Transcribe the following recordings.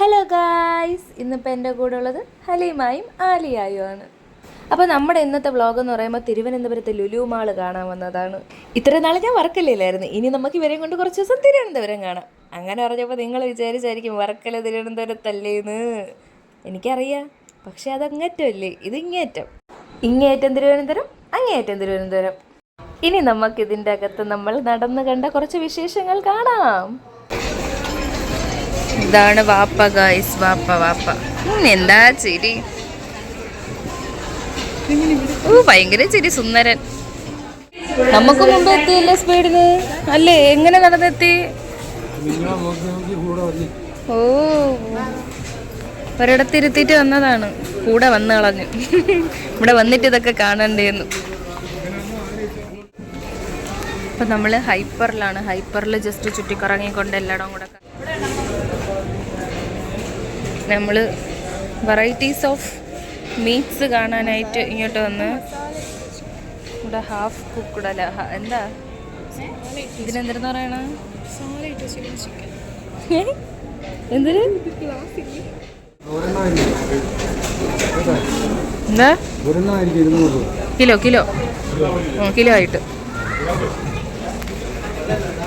Hello guys ഇന്നിപ്പോൾ എന്റെ കൂടെ ഉള്ളത് ഹലീമായും ആലിയായും ആണ്. അപ്പോൾ നമ്മുടെ ഇന്നത്തെ വ്ളോഗ് എന്ന് പറയുമ്പോൾ തിരുവനന്തപുരത്തെ ലുലു മാൾ കാണാൻ വന്നതാണ്. ഇത്ര നാൾ ഞാൻ വർക്കലയിലായിരുന്നു ഇനി നമുക്ക് ഇവരെയും കൊണ്ട് കുറച്ച് ദിവസം തിരുവനന്തപുരം കാണാം. അങ്ങനെ പറഞ്ഞപ്പോൾ നിങ്ങൾ വിചാരിച്ചായിരിക്കും വർക്കല തിരുവനന്തപുരത്തല്ലേന്ന് എനിക്കറിയാം. പക്ഷേ അത് അങ്ങറ്റമല്ലേ? ഇത് ഇങ്ങേറ്റം. ഇങ്ങേറ്റം തിരുവനന്തപുരം അങ്ങേയറ്റം തിരുവനന്തപുരം. ഇനി നമുക്കിതിന്റെ അകത്ത് നമ്മൾ നടന്നു കണ്ട കുറച്ച് വിശേഷങ്ങൾ കാണാം. ഇതാണ് വാപ്പ ഗായ്സ് വാപ്പ വാപ്പ. എന്താ ചിരി? ഓ ഭയങ്കര ചിരി സുന്ദരൻ. നമുക്ക് മുമ്പ് എത്തിയല്ലേ സ്പീഡിന് അല്ലേ എങ്ങനെ നടന്നെത്തി? ഓ. ഒരിടത്തിരുത്തിട്ട് വന്നതാണ്. കൂടെ വന്ന് കളഞ്ഞു. ഇവിടെ വന്നിട്ട് ഇതൊക്കെ കാണണ്ടേന്ന്. അപ്പൊ നമ്മൾ ഹൈപ്പറിലാണ്. ഹൈപ്പറിൽ ജസ്റ്റ് ചുറ്റിക്കറങ്ങിക്കൊണ്ട് എല്ലായിടം കൂടെ നമ്മൾ വെറൈറ്റീസ് ഓഫ് മീറ്റ്സ് കാണാനായിട്ട് ഇങ്ങോട്ട് വന്ന് ഇവിടെ ഹാഫ് ഹ- എന്താ? ഇതിനെന്തിരുന്ന് പറയണ? എന്താ? Kilo kilo. കിലോ ആയിട്ട്.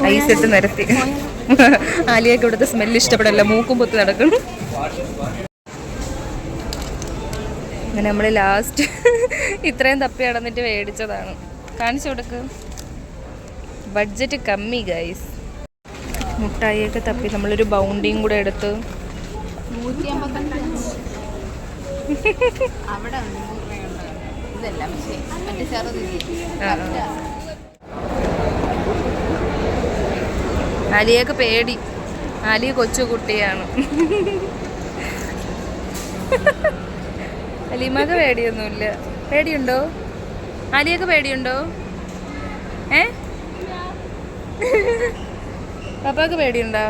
ഐസ് ഇട്ട് നിരത്തി. ആലിയൊക്കെ ഇവിടുത്തെ സ്മെല്ല് ഇഷ്ടപ്പെടല്ല. മൂക്കും പൊത്തി നടക്കണം അങ്ങനെ നമ്മൾ ലാസ്റ്റ് ഇത്രയും തപ്പി നടന്നിട്ട് മേടിച്ചതാണ്. കാണിച്ചു കൊടുക്ക്. ബഡ്ജറ്റ് കമ്മി ഗൈസ് മുട്ടായിയൊക്കെ തപ്പി നമ്മളൊരു ബൗണ്ടിയും കൂടെ എടുത്ത്. ആലിയൊക്കെ പേടി. ആലിയ കൊച്ചു കുട്ടിയാണ് അലീമാക്ക് പേടിയൊന്നുമില്ല. പേടിയുണ്ടോ? ആലിയക്ക് പേടിയുണ്ടോ? ഏ? പപ്പാക്ക് പേടിയുണ്ടോ?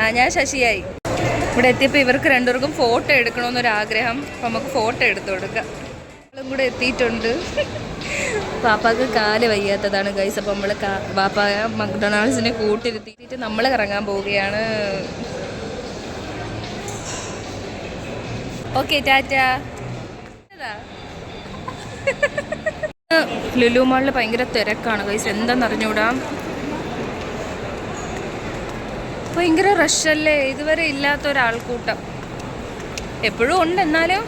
ആ ഞാൻ ശശിയായി. ഇവിടെ എത്തിയപ്പോൾ ഇവർക്ക് രണ്ടുപേർക്കും ഫോട്ടോ എടുക്കണമെന്നൊരു ആഗ്രഹം അപ്പം നമുക്ക് ഫോട്ടോ എടുത്തു കൊടുക്കാം. നമ്മളും കൂടെ എത്തിയിട്ടുണ്ട്. പാപ്പാക്ക് കാൽ വയ്യാത്തതാണ് ഗൈസ്. അപ്പം നമ്മൾ പാപ്പ മക്ഡൊണാൾഡ്സിനെ കൂട്ടിരുത്തിയിട്ട് നമ്മൾ കറങ്ങാൻ പോവുകയാണ്. ഓക്കെ ടാറ്റ. ലുലു മാളിൽ ഭയങ്കര തിരക്കാണ് ഗൈസ് എന്താണെന്ന് അറിഞ്ഞൂടാ? ഭയങ്കര റഷല്ലേ ഇതുവരെ ഇല്ലാത്ത ഒരാൾക്കൂട്ടം. എപ്പോഴും ഉണ്ട് എന്നാലും.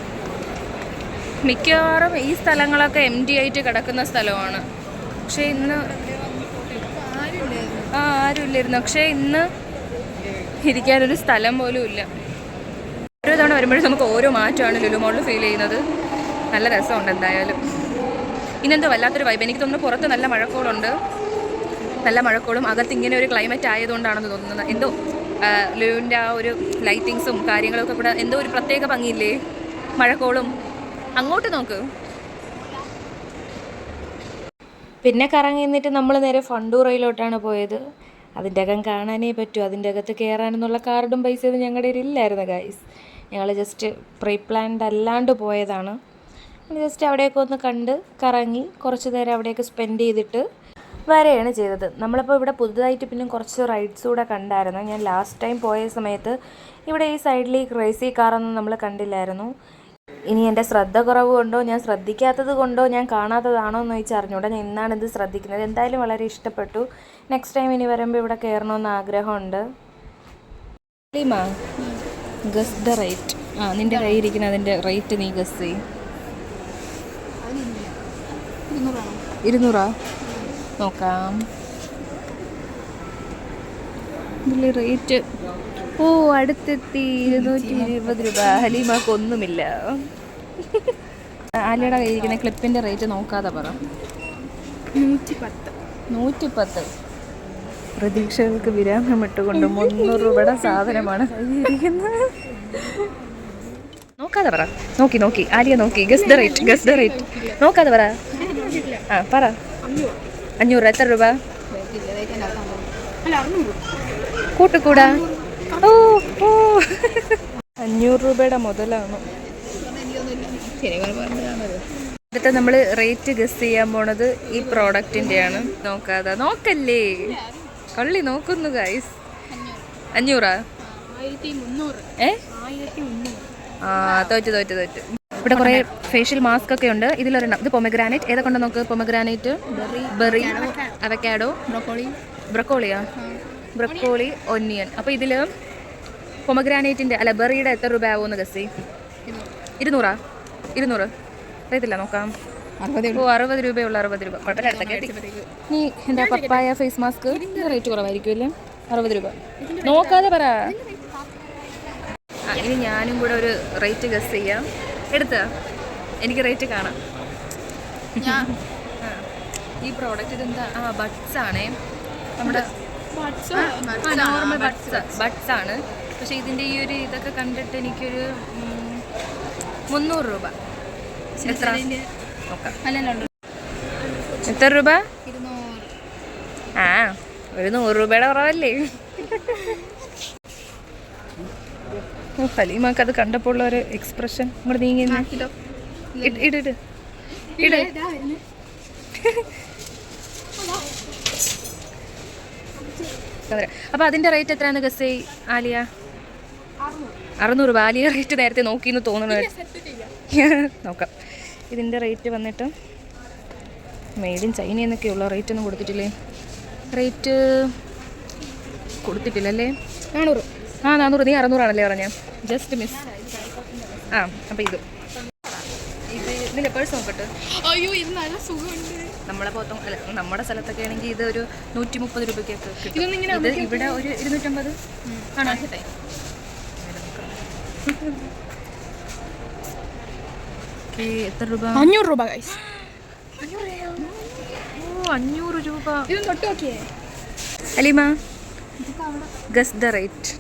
മിക്കവാറും ഈ സ്ഥലങ്ങളൊക്കെ എം ഡി ആയിട്ട് കിടക്കുന്ന സ്ഥലമാണ്. പക്ഷേ ഇന്ന് ആ ആരുമില്ലായിരുന്നു. പക്ഷേ ഇന്ന് ഇരിക്കാനൊരു സ്ഥലം പോലും ഇല്ല. ഓരോ തവണ വരുമ്പോഴും നമുക്ക് ഓരോ മാറ്റമാണ് ലുലു മോളിൽ ഫീൽ ചെയ്യുന്നത്. നല്ല രസമുണ്ട് എന്തായാലും. ഇന്നെന്തോ വല്ലാത്തൊരു വൈബ് എനിക്ക് തോന്നുന്നു പുറത്ത് നല്ല മഴക്കോളുണ്ട്. നല്ല മഴക്കോളും അകത്ത് ഇങ്ങനെ ഒരു ക്ലൈമറ്റ് ആയതുകൊണ്ടാണെന്ന് തോന്നുന്നത്. എന്തോ ലുലുവിന്റെ ആ ഒരു ലൈറ്റിങ്സും കാര്യങ്ങളൊക്കെ കൂടെ എന്തോ ഒരു പ്രത്യേക ഭംഗിയില്ലേ? മഴക്കോളും. അങ്ങോട്ട് നോക്ക്. പിന്നെ കറങ്ങി നിന്നിട്ട് നമ്മൾ നേരെ ഫണ്ടൂറയിലോട്ടാണ് പോയത്. അതിന്റെ അകം കാണാനേ പറ്റൂ. അതിന്റെ അകത്ത് കയറാനെന്നുള്ള കാർഡും പൈസയൊന്നും ഞങ്ങളുടെ ഇല്ലായിരുന്നു ഗൈസ് ഞങ്ങൾ ജസ്റ്റ് പ്രീ പ്ലാൻഡ് അല്ലാണ്ട് പോയതാണ്. ജസ്റ്റ് അവിടെയൊക്കെ ഒന്ന് കണ്ട് കറങ്ങി കുറച്ച് നേരം അവിടെയൊക്കെ സ്പെൻഡ് ചെയ്തിട്ട് വരെയാണ് ചെയ്തത്. നമ്മളിപ്പോൾ ഇവിടെ പുതുതായിട്ട് പിന്നെ കുറച്ച് റൈഡ്സ് കൂടെ കണ്ടായിരുന്നു. ഞാൻ ലാസ്റ്റ് ടൈം പോയ സമയത്ത് ഇവിടെ ഈ സൈഡിൽ ഈ ക്രേസി കാറൊന്നും നമ്മൾ കണ്ടില്ലായിരുന്നു. ഇനി എന്റെ ശ്രദ്ധ കുറവ് കൊണ്ടോ ഞാൻ ശ്രദ്ധിക്കാത്തത് കൊണ്ടോ ഞാൻ കാണാത്തതാണോ എന്ന് ചോദിച്ചാൽ അറിഞ്ഞൂടാ ഞാൻ ഇന്നാണ് ഇത് ശ്രദ്ധിക്കുന്നത്. എന്തായാലും വളരെ ഇഷ്ടപ്പെട്ടു. നെക്സ്റ്റ് ടൈം ഇനി വരുമ്പോൾ ഇവിടെ കയറണമെന്ന് ആഗ്രഹമുണ്ട്. Guess the rate. ആ നിന്റെ കയ്യിൽ ഇരിക്കുന്ന അതിന്റെ റേറ്റ് നീ ഗസ് ചെയ്യും. ഇരുന്നൂറാ നോക്കാം. ഇതിൽ റേറ്റ് ഓ അടുത്തെത്തി ഇരുന്നൂറ്റി ഇരുപത് രൂപ. ഹലീമാക്ക് ഒന്നുമില്ല ആലിയുടെ കയ്യിരിക്കുന്ന ക്ലിപ്പിന്റെ റേറ്റ് നോക്കാതെ പറ. നൂറ്റി പത്ത് നൂറ്റിപ്പത്ത്. പ്രതീക്ഷകൾക്ക് വിരാമം ഇട്ടുകൊണ്ട് മുന്നൂറ് രൂപയുടെ സാധനമാണ്. നോക്കാതെ പറ. നോക്കി നോക്കി. ആലിയ നോക്കി. Guess the rate guess the rate നോക്കാതെ പറ. ആ പറ. അഞ്ഞൂറ് എത്ര രൂപ? കൂട്ടുകൂടാ. ഓ ഓ. അഞ്ഞൂറ് രൂപയുടെ മുതലാണ്. അടുത്ത നമ്മൾ റേറ്റ് ഗസ് ചെയ്യാൻ പോണത് ഈ പ്രോഡക്റ്റിന്റെയാണ് നോക്കാതെ. നോക്കല്ലേ? കള്ളി നോക്കുന്നു ഗൈസ് അഞ്ഞൂറാ. ഏ? ആ തോറ്റ് തോറ്റ് തോറ്റ്. ഇവിടെ കുറേ ഫേഷ്യൽ മാസ്ക് ഒക്കെ ഉണ്ട്. ഇതിലൊരെണ്ണം. ഇത് പൊമഗ്രാനൈറ്റ് ഏതൊക്കെ ഉണ്ട് നോക്ക് പൊമഗ്രാനൈറ്റ് ബെറി അവക്കാഡോ ബ്രോക്കോളി ബ്രക്കോളിയാ ബ്രക്കോളി ഒന്നിയൻ അപ്പോൾ ഇതിൽ പൊമഗ്രാനൈറ്റിന്റെ അല്ല ബെറിയുടെ എത്ര രൂപ ആവുമെന്ന് ഗസി ഇരുന്നൂറാ? ഇരുന്നൂറ്. അറിയത്തില്ല നോക്കാം. ഓ അറുപത് രൂപയുള്ള അറുപത് രൂപ. കുഴപ്പമില്ല. നീ എന്താ പപ്പായ ഫേസ് മാസ്ക് റേറ്റ് കുറവായിരിക്കും അല്ലേ? അറുപത് രൂപ. നോക്കാതെ പറ. ഇനി ഞാനും കൂടെ ഒരു റേറ്റ് ഗസ് ചെയ്യാം. എടുത്ത. എനിക്ക് റേറ്റ് കാണാം. ഈ പ്രോഡക്റ്റ് ഇതെന്താ ആ ബഡ്സ് ആണേ. നമ്മുടെ നോർമൽ ബഡ്സ് ബഡ്സ് ആണ്. പക്ഷെ ഇതിന്റെ ഈ ഒരു ഇതൊക്കെ കണ്ടിട്ട് എനിക്കൊരു മുന്നൂറ് രൂപ. എത്ര? എത്ര രൂപ? ആ ഒരു നൂറ് രൂപയുടെ കുറവല്ലേ. ഹലീമാക്ക് അത് കണ്ടപ്പോൾ ഉള്ള ഒരു എക്സ്പ്രഷൻ ഇങ്ങോട്ട് നീങ്ങി ഇട്. ഇട് ഇട്. അപ്പൊ അതിന്റെ റേറ്റ് എത്രയാന്ന് ഗസ് ആലിയ? അറുന്നൂറ്. രൂപ. ആലിയ റേറ്റ് നേരത്തെ നോക്കിന്ന് തോന്നുന്നു. നോക്കാം. ഇതിന്റെ റേറ്റ് വന്നിട്ട് മെയ്ഡ് ഇൻ ചൈന എന്നൊക്കെയുള്ള റേറ്റ് ഒന്നും കൊടുത്തിട്ടില്ലേ? റേറ്റ് കൊടുത്തിട്ടില്ലല്ലേ? നാനൂറ്. ആ നാനൂറ്. നീ അറുന്നൂറാണല്ലേ പറഞ്ഞ? ജസ്റ്റ് മിസ് ആ അപ്പം ഇത്. ഇത് ഇതിന്റെ പേഴ്സ് നോക്കട്ടെ. അയ്യോ ഇത് നല്ല സുഖമുണ്ട്. നമ്മളെ പോത്തും അല്ല നമ്മുടെ സ്ഥലത്തൊക്കെ ആണെങ്കിൽ ഇത് ഒരു നൂറ്റി മുപ്പത് രൂപയ്ക്കൊക്കെ ഇത് ഇവിടെ ഒരു ഇരുന്നൂറ്റമ്പത്? ആണോ? ഓക്കേ, എത്ര രൂപ? അഞ്ഞൂറ് രൂപ ഗൈസ് ഓ അഞ്ഞൂറ് രൂപ. ഇത് തൊട്ട് നോക്കിയേ. Alima guess the rate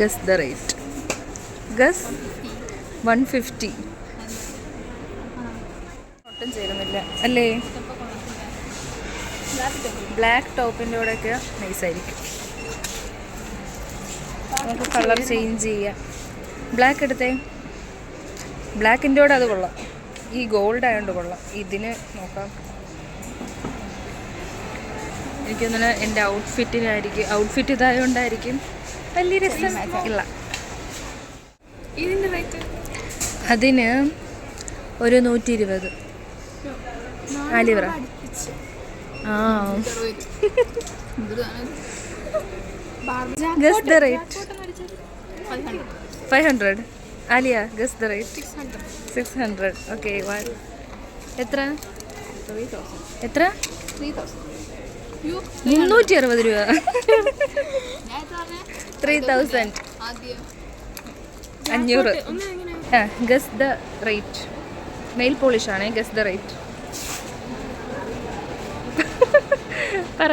guess the rate guess one fifty ഒട്ടും ചേരുന്നില്ല. അല്ലേ? ബ്ലാക്ക് ടോപ്പിന്റെ കൂടെയൊക്കെ നൈസായിരിക്കും നമുക്ക് കളർ ചേഞ്ച് ചെയ്യാം. ബ്ലാക്ക് എടുത്തേ. ബ്ലാക്കിന്റെ കൂടെ അത് കൊള്ളാം. ഈ ഗോൾഡ് ആയതുകൊണ്ട് കൊള്ളാം. ഇതിന് നോക്കാം. എനിക്ക് തോന്നുന്നു എന്റെ ഔട്ട്ഫിറ്റിനായിരിക്കും ഔട്ട്ഫിറ്റ് ഇതായതുകൊണ്ടായിരിക്കും വലിയ രസം. ഇല്ല. ഇതിന്റെ റേറ്റ് അതിന് ഒരു നൂറ്റി ഇരുപത് ആലിവറ ആ. Guess the rate five hundred Aliya guess the rate six hundred okay one എത്ര? എത്ര? മുന്നൂറ്റി അറുപത് രൂപ. ത്രീ തൗസൻഡ് അഞ്ഞൂറ്. ആ guess the rate nail polish ആണ് ഗസ് ദ റേറ്റ് പറ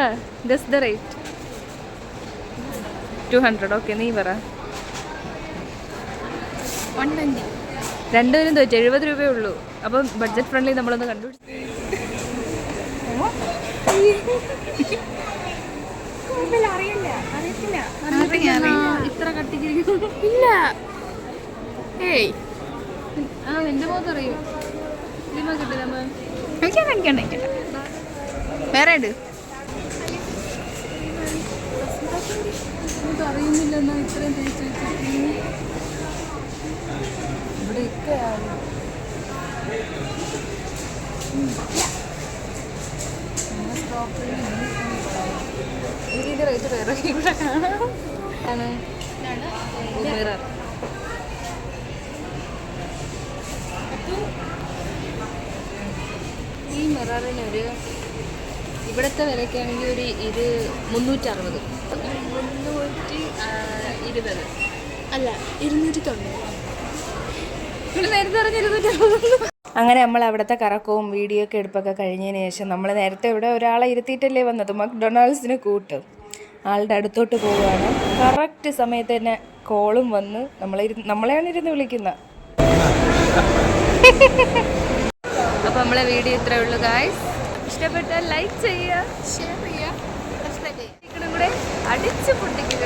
guess the rate two hundred okay നീ പറ. രണ്ടുപേരും തോറ്റു. എഴുപത് രൂപയേ ഉള്ളൂ. അപ്പം ബഡ്ജറ്റ് ഫ്രണ്ട്ലി നമ്മളൊന്ന് കണ്ടുപിടിച്ചു ഇത്ര കട്ടിക്കിരിക്കുന്നു. ഇല്ല. ഏയ്. ആ മുഖത്ത് അറിയും? വേറെ ഇട് നമുക്ക് അറിയുന്നില്ല എന്നാ ഇത്രയും തേച്ച് വെച്ചിട്ട് ഇവിടെ ഒക്കെ ആവും ഇതിന്റെ റേറ്റ് വേറെ ഇവിടെ കാണാം. ആണ് മിറർ ഈ മിററിനൊരു ഇവിടുത്തെ വിലയ്ക്കാണെങ്കിൽ ഒരു ഇത് മുന്നൂറ്റി അറുപത് മുന്നൂറ്റി ഇരുപത്. അല്ല ഇരുന്നൂറ്റി തൊണ്ണൂറ്. അങ്ങനെ നമ്മൾ അവിടുത്തെ കറക്കവും വീഡിയോ ഒക്കെ എടുപ്പൊക്കെ കഴിഞ്ഞതിന് ശേഷം നമ്മൾ നേരത്തെ ഇവിടെ ഒരാളെ ഇരുത്തിയിട്ടല്ലേ വന്നത്? മക്ഡൊണാൾഡ്സിന് കൂട്ട്. ആളുടെ അടുത്തോട്ട് പോവുകയാണ്. കറക്റ്റ് സമയത്ത് തന്നെ കോളും വന്ന് നമ്മളെ നമ്മളെയാണ് ഇരുന്ന് വിളിക്കുന്നത് അപ്പോൾ നമ്മളെ വീഡിയോ ഇത്രേ ഉള്ളൂ ഗായ്സ് ഇഷ്ടപ്പെട്ടാൽ ലൈക്ക് ചെയ്യുക ഷെയർ ചെയ്യുക. അടിച്ചു പൊട്ടിക്കുക.